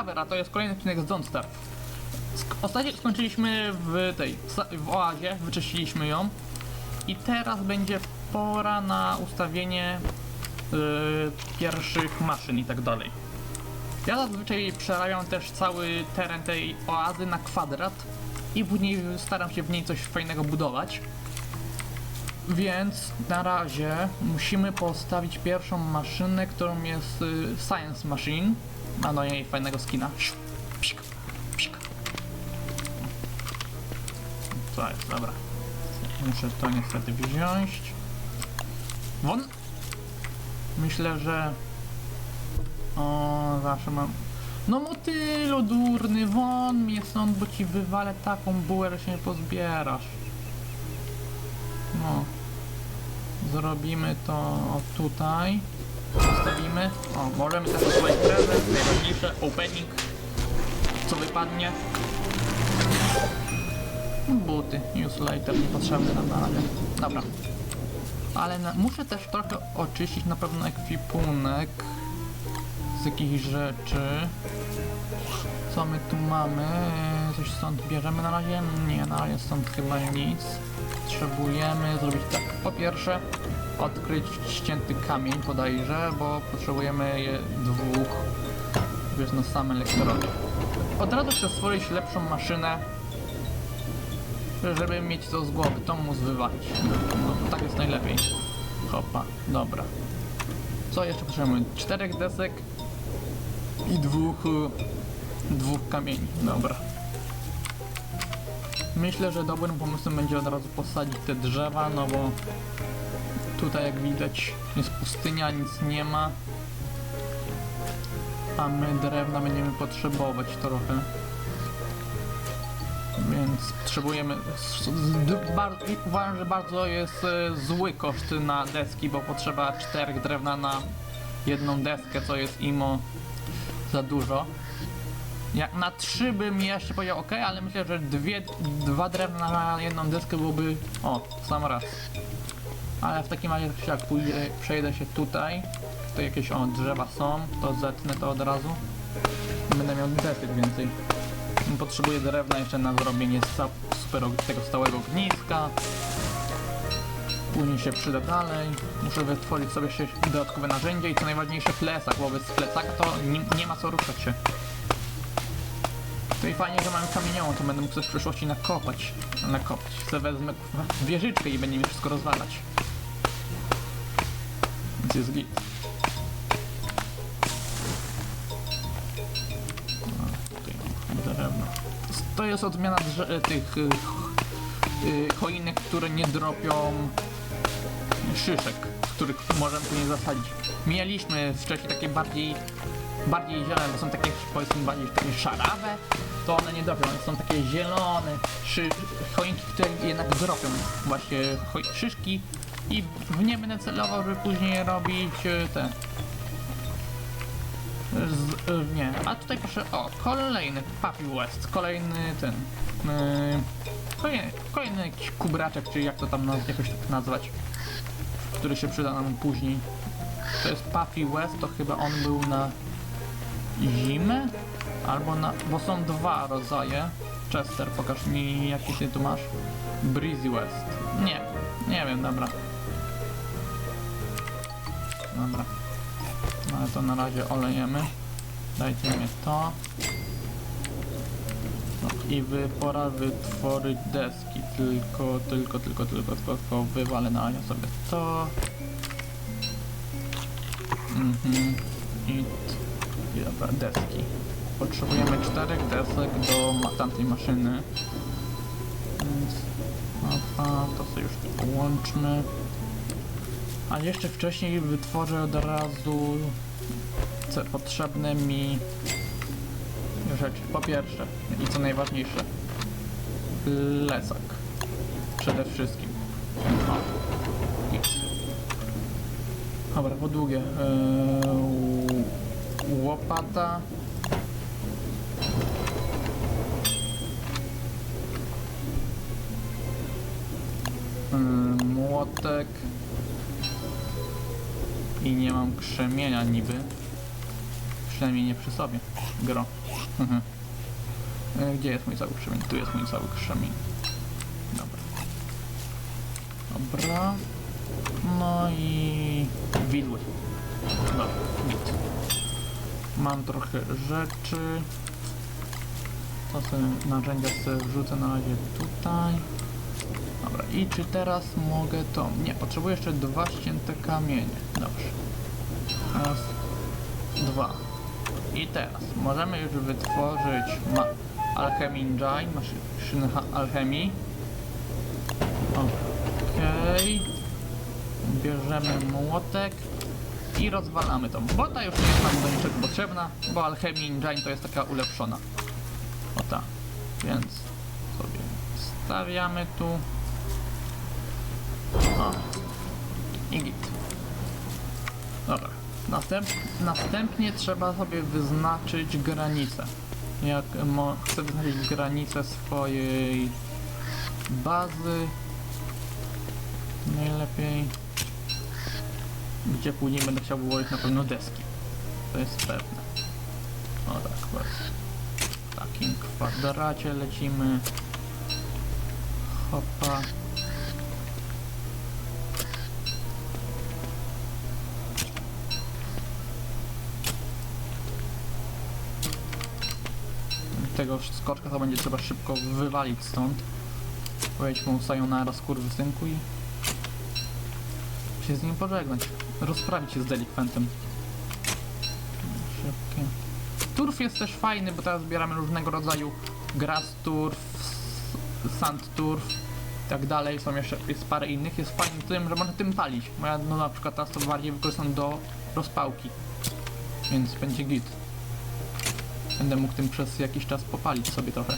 Discover, a to jest kolejny odcinek z Don't Ostatnio skończyliśmy w tej, w oazie, wyczyściliśmy ją i teraz będzie pora na ustawienie y, pierwszych maszyn i tak dalej. Ja zazwyczaj przerabiam też cały teren tej oazy na kwadrat i później staram się w niej coś fajnego budować. Więc na razie musimy postawić pierwszą maszynę, którą jest y, Science Machine. Ma do niej fajnego skina. Psik, psik. Co jest, dobra. Muszę to niestety wziąć. Won! Myślę, że... O, zawsze mam... No motylu durny, won mnie stąd, bo ci wywalę taką bułę, że się nie pozbierasz. No. Zrobimy to tutaj. Postawimy. O, możemy zastosować prezent, najważniejsze, opening. Co wypadnie? Buty, use later, niepotrzebne nam na razie. Dobra. Ale na, muszę też trochę oczyścić na pewno ekwipunek z jakichś rzeczy. Co my tu mamy? Coś stąd bierzemy na razie? Nie, na razie stąd chyba nic. Potrzebujemy zrobić tak. Po pierwsze, odkryć ścięty kamień podajże, bo potrzebujemy je dwóch, wiesz, na same elektrody. Od razu chcę stworzyć lepszą maszynę, żeby mieć to z głowy, to mus wywalić. No, tak jest najlepiej. Hopa, dobra. Co jeszcze potrzebujemy? Czterech desek i dwóch, dwóch kamieni. Dobra. Myślę, że dobrym pomysłem będzie od razu posadzić te drzewa, no bo tutaj jak widać jest pustynia, nic nie ma. A my drewna będziemy potrzebować trochę. Więc potrzebujemy. Uważam, że bardzo jest e, zły koszt na deski, bo potrzeba czterech drewna na jedną deskę, co jest imo za dużo. Jak na trzy bym jeszcze powiedział ok, ale myślę, że dwie, dwa drewna na jedną deskę byłoby. O, sam raz. Ale w takim razie jak pójdę, przejdę się tutaj. To jakieś o drzewa są, to zetnę to od razu. Będę miał desek więcej. Potrzebuję drewna jeszcze na zrobienie super tego stałego ogniska. Później się przyda dalej. Muszę wytworzyć sobie dodatkowe narzędzia i co najważniejsze plecak, bo bez plecaka to nie, nie ma co ruszać się. To i fajnie, że mamy kamieniową, to będę mógł sobie w przyszłości nakopać. Nakopać. Se wezmę wieżyczkę i będzie mi wszystko rozwalać. Więc jest git. No, mam. To jest odmiana drze- tych y, ch- y, choinek, które nie dropią szyszek, których możemy później zasadzić. Mieliśmy wcześniej takie bardziej bardziej zielone, bo są takie powiedzmy bardziej takie szarawe, to one nie dropią, one są takie zielone szy, choinki, które jednak dropią właśnie szyszki i w nie będę celował, żeby później robić e, te z, e, nie, a tutaj proszę, o, kolejny Papi West, kolejny ten yy, kolejny, kolejny jakiś kubraczek, czy jak to tam jakoś tak nazwać, który się przyda nam później. To jest Puffy West, to chyba on był na zimę? Albo na... bo są dwa rodzaje. Chester, pokaż mi jaki ty tu masz. Breezy West. Nie, nie wiem, dobra. Dobra. No ale to na razie olejemy. Dajcie mi to. No i wy, pora wytworzyć deski. Tylko, tylko, tylko, tylko, tylko, tylko wywalę na razie sobie to. Mhm. I, dobra, deski. Potrzebujemy czterech desek do tamtej maszyny. Więc opa, to sobie już tu połączmy. A jeszcze wcześniej wytworzę od razu potrzebne mi rzeczy. Po pierwsze i co najważniejsze, plecak. Przede wszystkim. O. X. Dobra, po długie. Eee, łopata. Młotek. I nie mam krzemienia niby. Przynajmniej nie przy sobie. Gro. Mhm. E, Gdzie jest mój cały krzemień? Tu jest mój cały krzemień. Dobra. Dobra. No i widły. Dobra. Mam trochę rzeczy. To sobie narzędzia sobie wrzucę na razie tutaj. Dobra, i czy teraz mogę to... Nie, potrzebuję jeszcze dwa ścięte kamienie. Dobrze. Raz, dwa. I teraz możemy już wytworzyć ma Alchemy Engine, maszynę alchemii. Okej. Bierzemy młotek i rozwalamy to. Bo ta już nie jest nam do niczego potrzebna, bo Alchemy Engine to jest taka ulepszona. O ta. Więc sobie stawiamy tu. I git. Dobra. Następ, następnie trzeba sobie wyznaczyć granicę. Jak mo, chcę wyznaczyć granicę swojej bazy, najlepiej gdzie później będę chciał wyłożyć na pewno deski. To jest pewne. O tak, właśnie. W takim kwadracie lecimy. Hopa. Tego skoczka to będzie trzeba szybko wywalić stąd. Powiedzieć mu sayonara skurwysynku i się z nim pożegnać. Rozprawić się z delikwentem. Szybkie. Turf jest też fajny, bo teraz zbieramy różnego rodzaju grass turf, sand turf i tak dalej. Są jeszcze, jest parę innych. Jest fajny tym, że można tym palić. Bo ja no, na przykład teraz to bardziej wykorzystam do rozpałki. Więc będzie git. Będę mógł tym przez jakiś czas popalić sobie trochę.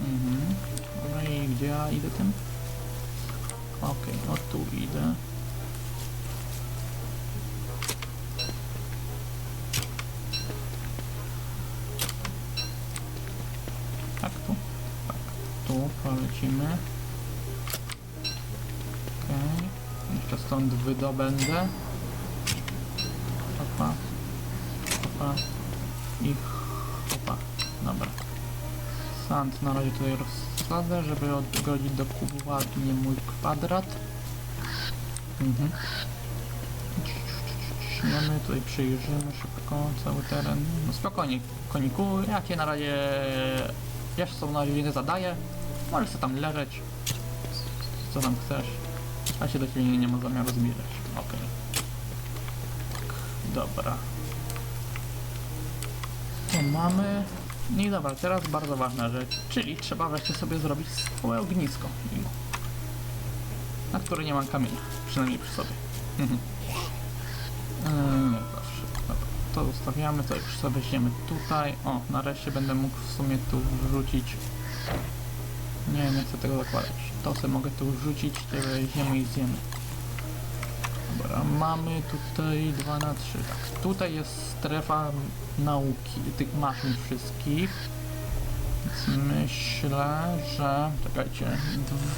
Mhm. I gdzie ja idę tym? Okej, o tu idę. Tak tu? Tak. Tu polecimy. Okej. Jeszcze stąd wydobędę. Na razie tutaj rozsadzę, żeby odgodzić dokładnie mój kwadrat. Mhm. Tutaj przyjrzymy szybko cały teren. No spokojnie, koniku, ja na razie... Ja się sobie na razie nie zadaję. Możesz sobie tam leżeć. Co tam chcesz. Ja się do ciebie nie, nie ma zamiaru zbliżać. Okej. Tak, dobra. To mamy... No i dobra, teraz bardzo ważna rzecz, czyli trzeba wreszcie sobie zrobić swoje ognisko, na które nie mam kamienia, przynajmniej przy sobie. Mhm. Eee, zawsze. Dobra, to zostawiamy, to już sobie weźmiemy tutaj. O, nareszcie będę mógł w sumie tu wrzucić. Nie, nie chcę tego zakładać. To sobie mogę tu wrzucić, to weźmiemy i zjemy. Dobra, mamy tutaj 2 na 3. Tak, tutaj jest strefa nauki tych maszyn wszystkich. Myślę, że. Czekajcie.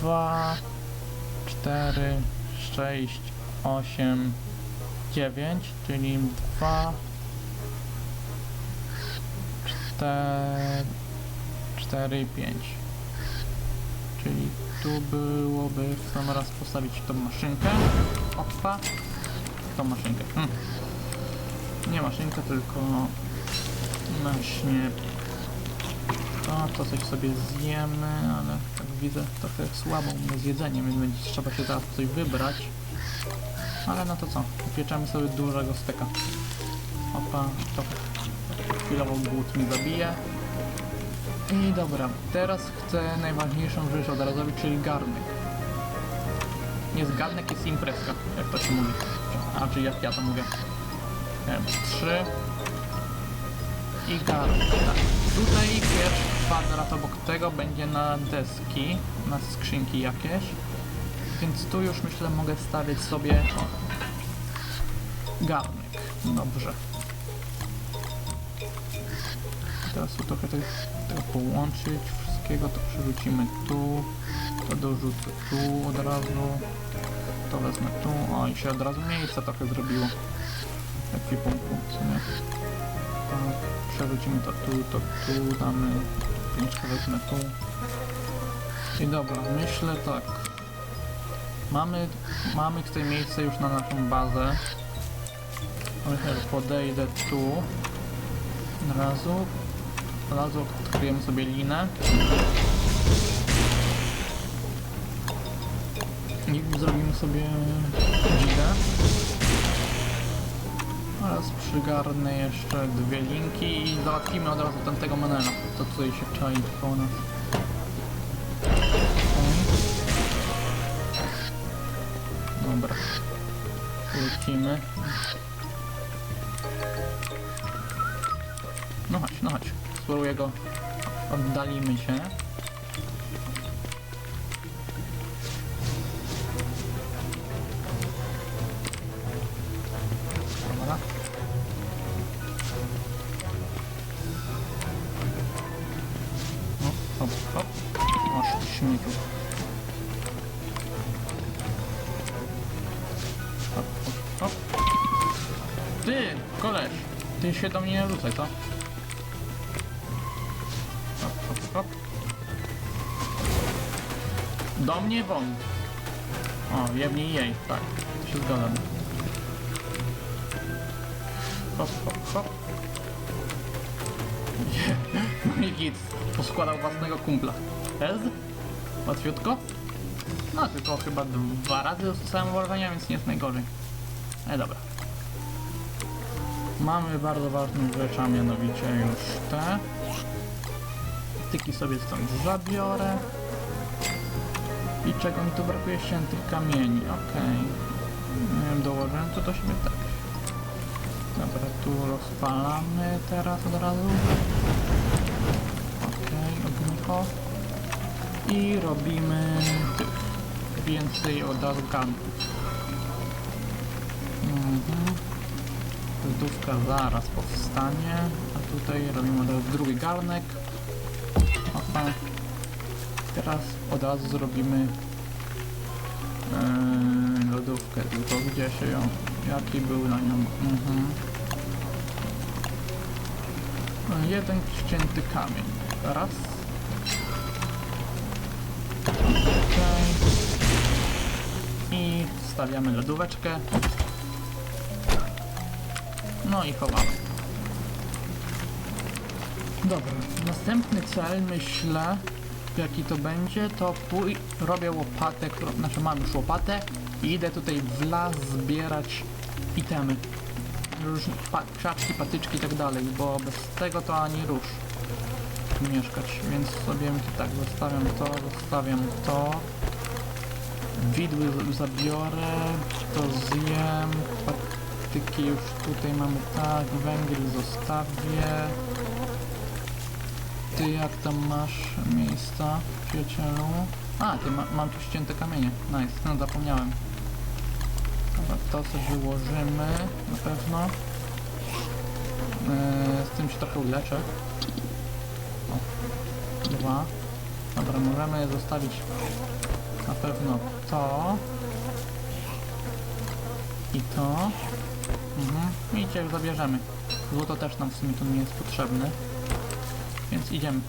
2, 4, 6, 8, 9, czyli 2, 4, 4 i 5. Czyli tu byłoby w sam raz postawić tą maszynkę. Opa. Tą maszynkę. Hmm. Nie maszynkę, tylko właśnie to, to coś sobie zjemy, ale tak widzę trochę mnie z jedzeniem, więc będzie trzeba się zaraz coś wybrać. Ale no to co, upieczemy sobie dużego steka. Opa, to chwilowo głód mi zabije. I dobra, teraz chcę najważniejszą rzecz od razu czyli garnek. Jest garnek, jest imprezka, jak to się mówi. A, czy jak ja to mówię. Trzy. I garnek, tak. Tutaj pierwszy kwadrat obok tego będzie na deski, na skrzynki jakieś. Więc tu już myślę mogę stawiać sobie o, garnek. Dobrze. Teraz tu trochę tego, tego połączyć, wszystkiego to przerzucimy tu, to dorzucę tu od razu, to wezmę tu, o i się od razu miejsce trochę zrobiło ekwipunku, w sumie. Tak, przerzucimy to tu, to tu, damy pięćkę wezmę tu. I dobra, myślę tak. Mamy, mamy tutaj miejsce już na naszą bazę. Myślę, że podejdę tu. Od razu. Od razu odkryjemy sobie linę. Zrobimy sobie dzigę. Oraz przygarnę jeszcze dwie linki i załatwimy od razu tamtego manela. To tutaj się czai koło nas. Dobra. Lecimy. No chodź, no chodź. Spróbuję go. Oddalimy się. Koleś! Ty się do mnie nie rzucaj, co? Hop, hop, hop. Do mnie won. O, jemniej jej, tak. Się zgadzam. Hop, hop, hop. I git. Poskładał własnego kumpla. Ez? Łatwiutko? No tylko chyba dwa razy dostałem uważania, więc nie jest najgorzej. E dobra. Mamy bardzo ważną rzecz, a mianowicie już te. Tyki sobie stąd zabiorę. I czego mi tu brakuje? Ściętych kamieni. Okej. Wiem, dołożyłem to do siebie tak. Dobra, tu rozpalamy teraz od razu. Okej, ognicho. I robimy tych więcej od razu. Mhm. Lodówka zaraz powstanie, a tutaj robimy drugi garnek. Opa. Teraz od razu zrobimy yy, lodówkę, tylko gdzie się ją, jaki był na nią. Mhm. No, Jeden ścięty kamień. Raz. Okej. I stawiamy lodóweczkę. No i chowamy. Dobra, następny cel myślę, jaki to będzie, to pój robię łopatę, którą, znaczy mam już łopatę i idę tutaj w las zbierać itemy. Różne pa krzaczki, patyczki i tak dalej, bo bez tego to ani rusz mieszkać, więc sobie tak zostawiam to, zostawiam to. Widły zabiorę, to zjem, patyki już tutaj mamy tak, węgiel zostawię. Ty jak tam masz miejsca, przyjacielu? A, ty ma, mam tu ścięte kamienie. Nice, no zapomniałem. Dobra, to sobie ułożymy na pewno. Eee, z tym się trochę uleczę. O, dwa. Dobra, możemy zostawić na pewno to. I to. Mhm. I cię zabierzemy. Złoto też nam w sumie tu nie jest potrzebne. Więc idziemy.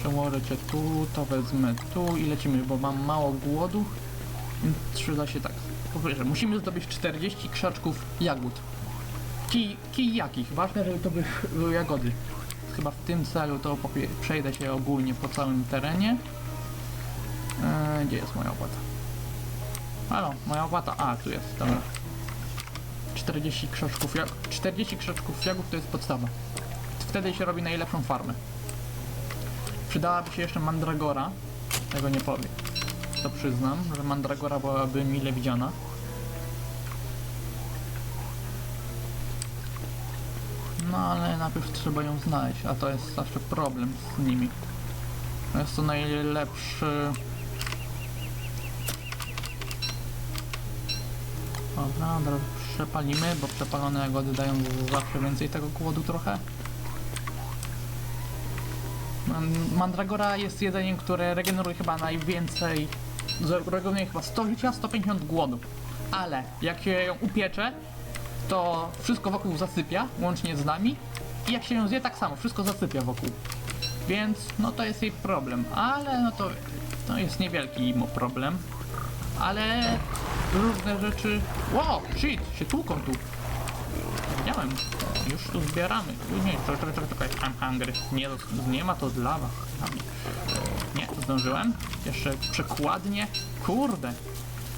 Przełożę cię tu, to wezmę tu i lecimy, bo mam mało głodu. Więc przyda się tak. Po pierwsze, musimy zdobyć 40 krzaczków jagód. Kij, kij jakich? Ważne, żeby to by, były jagody. Chyba w tym celu to przejdę się ogólnie po całym terenie. Eee, gdzie jest moja opłata? Halo, moja opłata. A, tu jest, dobra. 40 krzaczków jagód. 40 krzaczków jagód to jest podstawa. Wtedy się robi najlepszą farmę. Przydałaby się jeszcze mandragora. Tego nie powiem. To przyznam, że mandragora byłaby mile widziana. No ale najpierw trzeba ją znaleźć, a to jest zawsze problem z nimi. Jest to najlepszy... Dobra, razu przepalimy, bo przepalone jagody dają zawsze więcej tego głodu trochę. Man- Mandragora jest jedzeniem, które regeneruje chyba najwięcej. Regeneruje chyba 100 życia, 150 głodu. Ale jak się ją upiecze, to wszystko wokół zasypia, łącznie z nami. i jak się ją zje, tak samo, wszystko zasypia wokół. Więc no to jest jej problem, ale no to, to jest niewielki problem. Ale różne rzeczy... Wow, shit, się tłuką tu. Widziałem, już tu zbieramy. Nie, czekaj, czekaj, czekaj, I'm hungry. Nie, nie ma to dla was. Nie, zdążyłem. Jeszcze przekładnie. Kurde,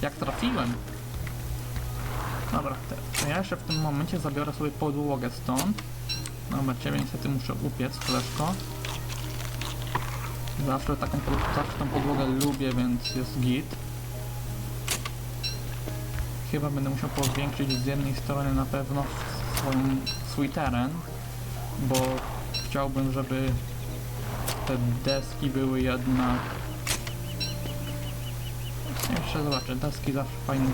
jak trafiłem. Dobra, to ja jeszcze w tym momencie zabiorę sobie podłogę stąd. Dobra, ciebie niestety muszę upiec, koleżko. Zawsze taką zawsze tą podłogę lubię, więc jest git. Chyba będę musiał powiększyć z jednej strony na pewno swój teren, bo chciałbym, żeby te deski były jednak... Jeszcze zobaczę, deski zawsze fajnie...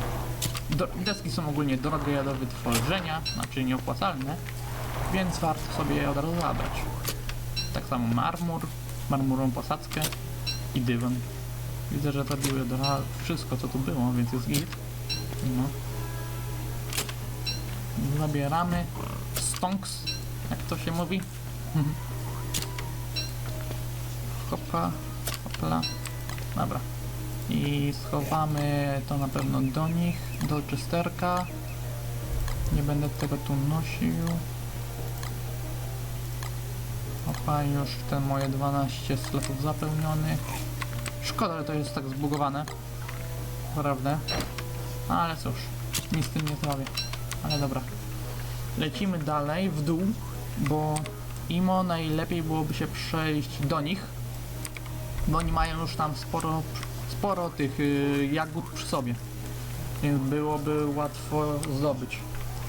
Do, deski są ogólnie drogie do wytworzenia, znaczy nieopłacalne, więc warto sobie je od razu zabrać. Tak samo marmur, marmurową posadzkę i dywan. Widzę, że od razu wszystko co tu było, więc jest git. No. Zabieramy stonks, jak to się mówi. Hopa, hopla. Dobra. I schowamy to na pewno do nich, do czysterka. Nie będę tego tu nosił. Opa, już te moje 12 sklepów zapełniony. Szkoda, że to jest tak zbugowane. Naprawdę. Ale cóż, nic z tym nie zrobię. Ale dobra. Lecimy dalej w dół, bo Imo najlepiej byłoby się przejść do nich, bo oni mają już tam sporo, sporo tych y, jagód przy sobie. Więc byłoby łatwo zdobyć.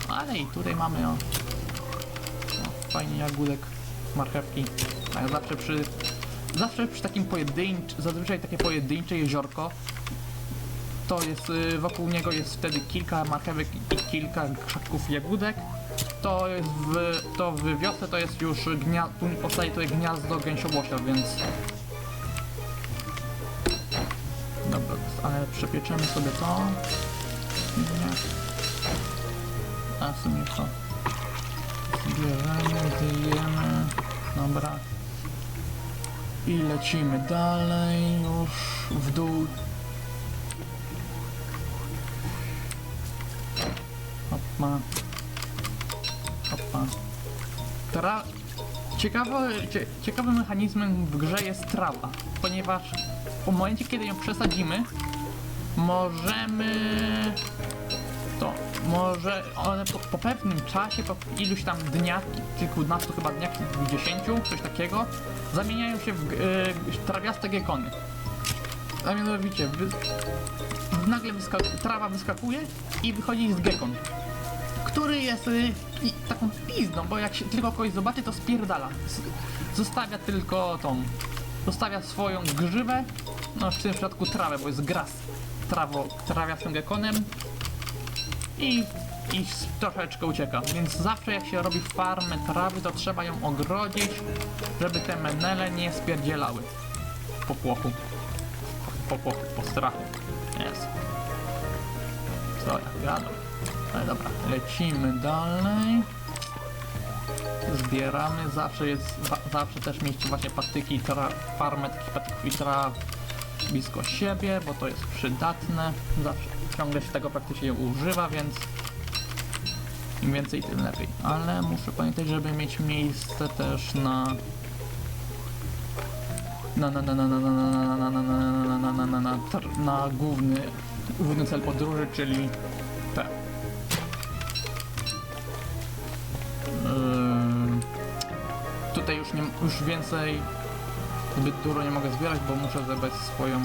Ale i tutaj mamy o, o fajnie jagódek, marchewki. Tak zawsze przy zawsze przy takim pojedynczym, zazwyczaj takie pojedyncze jeziorko to jest, y, wokół niego jest wtedy kilka marchewek i kilka krzaków jagódek. To jest w, to w wiosce to jest już gnia, tu powstaje tutaj gniazdo gęsiołosia, więc... Dobra, ale przepieczemy sobie to. Nie. A w sumie to... Zbierzemy, zjemy. Dobra. I lecimy dalej już w dół. Hoppa. Hoppa. Tra... Ciekawe, cie, ciekawym mechanizmem w grze jest trawa, ponieważ w momencie, kiedy ją przesadzimy, możemy to, może one po, po pewnym czasie, po iluś tam dniach, kilkunastu chyba dniach, kilkudziesięciu, coś takiego, zamieniają się w y, trawiaste gekony. A mianowicie, wy, nagle wyskak- trawa wyskakuje i wychodzi z gekon, który jest y, taką pizdą, bo jak się tylko kogoś zobaczy, to spierdala. Zostawia tylko tą, zostawia swoją grzywę, no w tym przypadku trawę, bo jest gras trawo, trawiastym gekonem i, i troszeczkę ucieka. Więc zawsze jak się robi farmę trawy, to trzeba ją ogrodzić, żeby te menele nie spierdzielały po płochu. Po płochu, po strachu. Jest. Co ja gadam? Ale dobra, lecimy dalej. Zbieramy, zawsze jest, zawsze też mieć właśnie patyki, tra, farmę takich patyków i traw blisko siebie, bo to jest przydatne. Zawsze ciągle się tego praktycznie używa, więc im więcej, tym lepiej. Ale muszę pamiętać, żeby mieć miejsce też na na na na na na na na na na na na na na na na tr- na główny główny cel podróży, czyli Już nie już więcej zbyt dużo nie mogę zbierać, bo muszę zebrać swoją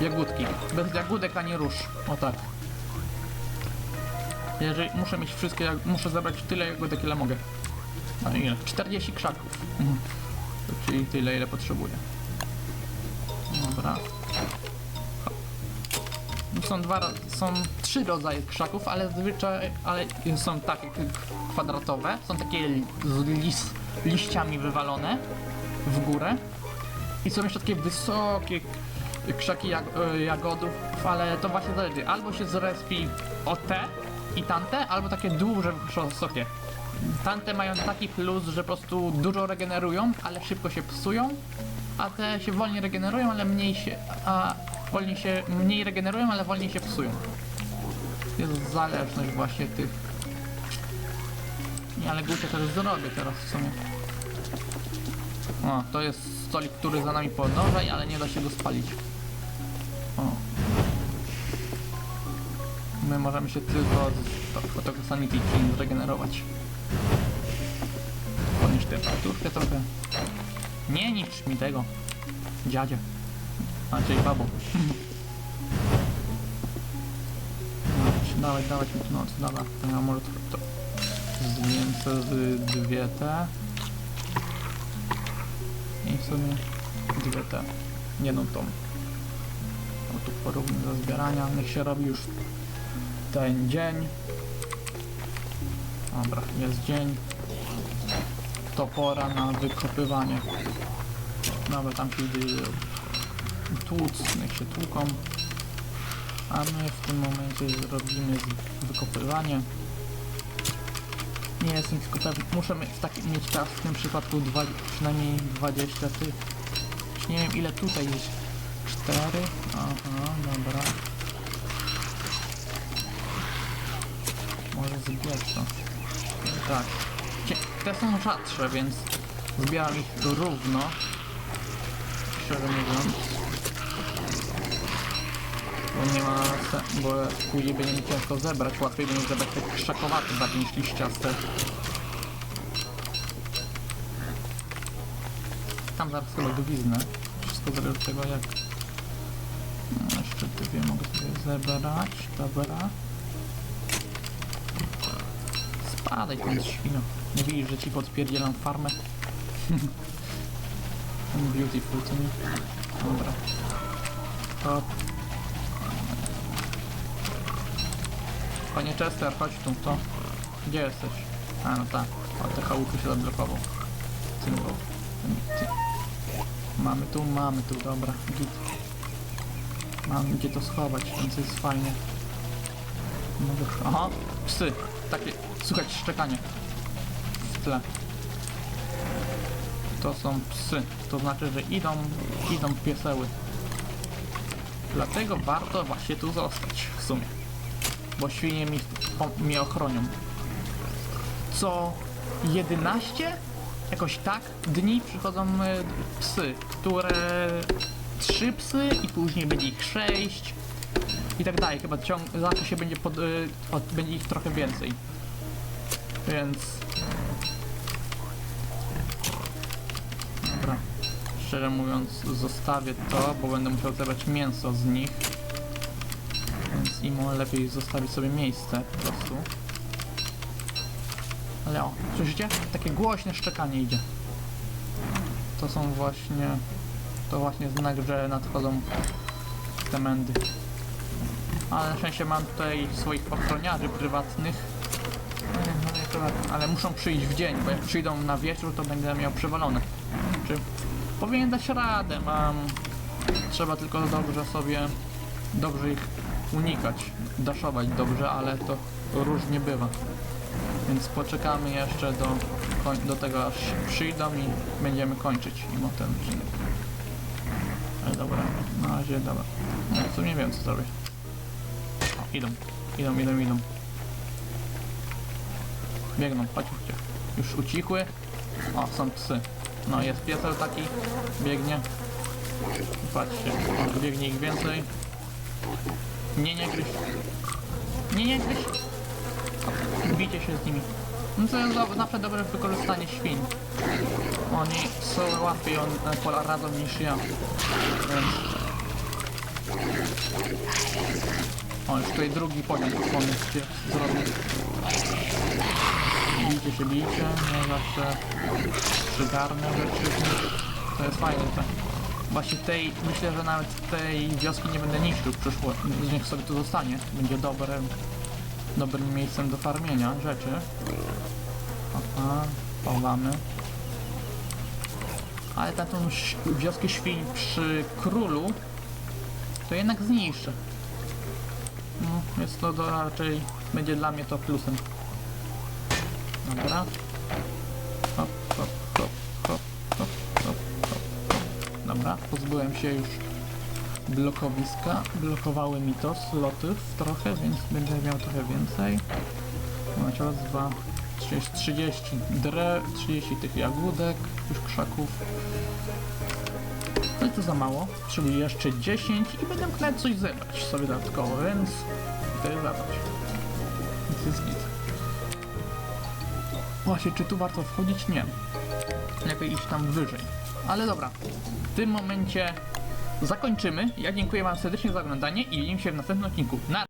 jagódki. Bez jagódek ani róż. O tak. Jeżeli muszę mieć wszystkie, muszę zebrać tyle jagódek ile mogę. No ile? 40 krzaków. Mhm. Czyli tyle ile potrzebuję. Dobra. Hop. Są dwa, są trzy rodzaje krzaków, ale zazwyczaj, ale są takie kwadratowe, są takie z lis, liściami wywalone w górę i są jeszcze takie wysokie krzaki jag, e, jagodów, ale to właśnie zależy, albo się zrespi o te i tamte, albo takie duże, wysokie. Tamte mają taki plus, że po prostu dużo regenerują, ale szybko się psują, a te się wolniej regenerują, ale mniej się, a wolniej się, mniej regenerują, ale wolniej się psują. Jest zależność właśnie tych. Nie, ale głupio też zrobię teraz w sumie. O, to jest stolik, który za nami podąża, ale nie da się go spalić. O. My możemy się tylko z tego sanity czyli zregenerować. Podnieś temperaturkę trochę. Nie nicz mi tego. Dziadzie. Czyli babo. Dawaj, dawać mi tu noc, dobra. To ja może to, to z dwie te. I w sumie dwie te. Jedną tą. O tu porówny do zbierania. Niech się robi już ten dzień. Dobra, jest dzień. To pora na wykopywanie. Dobra, tam się tłuc, niech się tłuką. A my w tym momencie zrobimy wykopywanie. Nie jestem tylko pewny. Muszę mieć, mieć czas w tym przypadku dwa, przynajmniej 20 tych. Nie wiem ile tutaj jest. 4. Aha, dobra. Może zbiec to. Tak. Te są rzadsze, więc zbieram ich równo. Szczerze mówiąc. Bo nie ma bo później będzie mi ciężko zebrać. Łatwiej będzie zebrać te krzakowate bardziej niż liściaste. Tam zaraz chyba gwiznę. Wszystko zależy od tego jak... No, jeszcze dwie mogę sobie zebrać. Dobra. Spadaj tam świno. Nie widzisz, że ci podpierdzielam farmę? Beautiful, co nie? Dobra. To... Panie Chester, chodź tu, to. Gdzie jesteś? A, no tak. O, te chałupy się zablokował. Ty. Mamy tu, mamy tu, dobra. Git. Mam gdzie to schować, więc jest fajnie. Mogę... Aha, psy. Takie, słuchać szczekanie. W tle. To są psy. To znaczy, że idą, idą pieseły. Dlatego warto właśnie tu zostać w sumie. Bo świnie mi, mnie ochronią. Co 11? Jakoś tak dni przychodzą e, psy, które trzy psy i później będzie ich sześć i tak dalej. Chyba ciąg zawsze się będzie pod, y, od, będzie ich trochę więcej. Więc dobra. Szczerze mówiąc zostawię to, bo będę musiał zebrać mięso z nich. Więc imo lepiej zostawić sobie miejsce po prostu. Ale o, słyszycie? Takie głośne szczekanie idzie. To są właśnie... To właśnie znak, że nadchodzą te mędy. Ale na szczęście mam tutaj swoich ochroniarzy prywatnych, ale muszą przyjść w dzień, bo jak przyjdą na wieczór, to będę miał przewalone. Czy powinien dać radę, mam... Trzeba tylko dobrze sobie... Dobrze ich unikać, daszować dobrze, ale to różnie bywa. Więc poczekamy jeszcze do, do tego aż przyjdą i będziemy kończyć mimo ten odcinek. Ale dobra, na razie dobra. No, w sumie wiem co zrobię. O, idą, idą, idą, idą. Biegną, chodź. Już ucichły. O, są psy. No, jest piesel taki, biegnie. Patrzcie, o, biegnie ich więcej. Nie, nie gryź. Nie, nie gryź. Bijcie się z nimi. No to jest do- dobre wykorzystanie świń. Oni są łatwiej on, e, poradzą niż ja. Więc... O, już tutaj drugi poziom pomysł zrobił. Bijcie się, bijcie. Nie zawsze przygarnę rzeczy. To jest fajne, tak. Właśnie tej, myślę, że nawet tej wioski nie będę niszczył w przyszłości. Niech sobie tu zostanie. Będzie dobrym, dobrym miejscem do farmienia rzeczy. Aha, chowamy. Ale taką ś- wioskę świń przy królu to jednak zniszczę. No, jest to do, raczej będzie dla mnie to plusem. Dobra. Dobra, pozbyłem się już blokowiska. Blokowały mi to slotów trochę, więc będę miał trochę więcej. Mamy raz, dwa, trzy, 30 dre, 30 tych jagódek, już krzaków. No i to za mało, czyli jeszcze 10 i będę mógł coś zebrać sobie dodatkowo, więc jest zabrać. Więc jest git. Właśnie, czy tu warto wchodzić? Nie. Lepiej iść tam wyżej. Ale dobra, w tym momencie zakończymy. Ja dziękuję Wam serdecznie za oglądanie i widzimy się w następnym odcinku. Na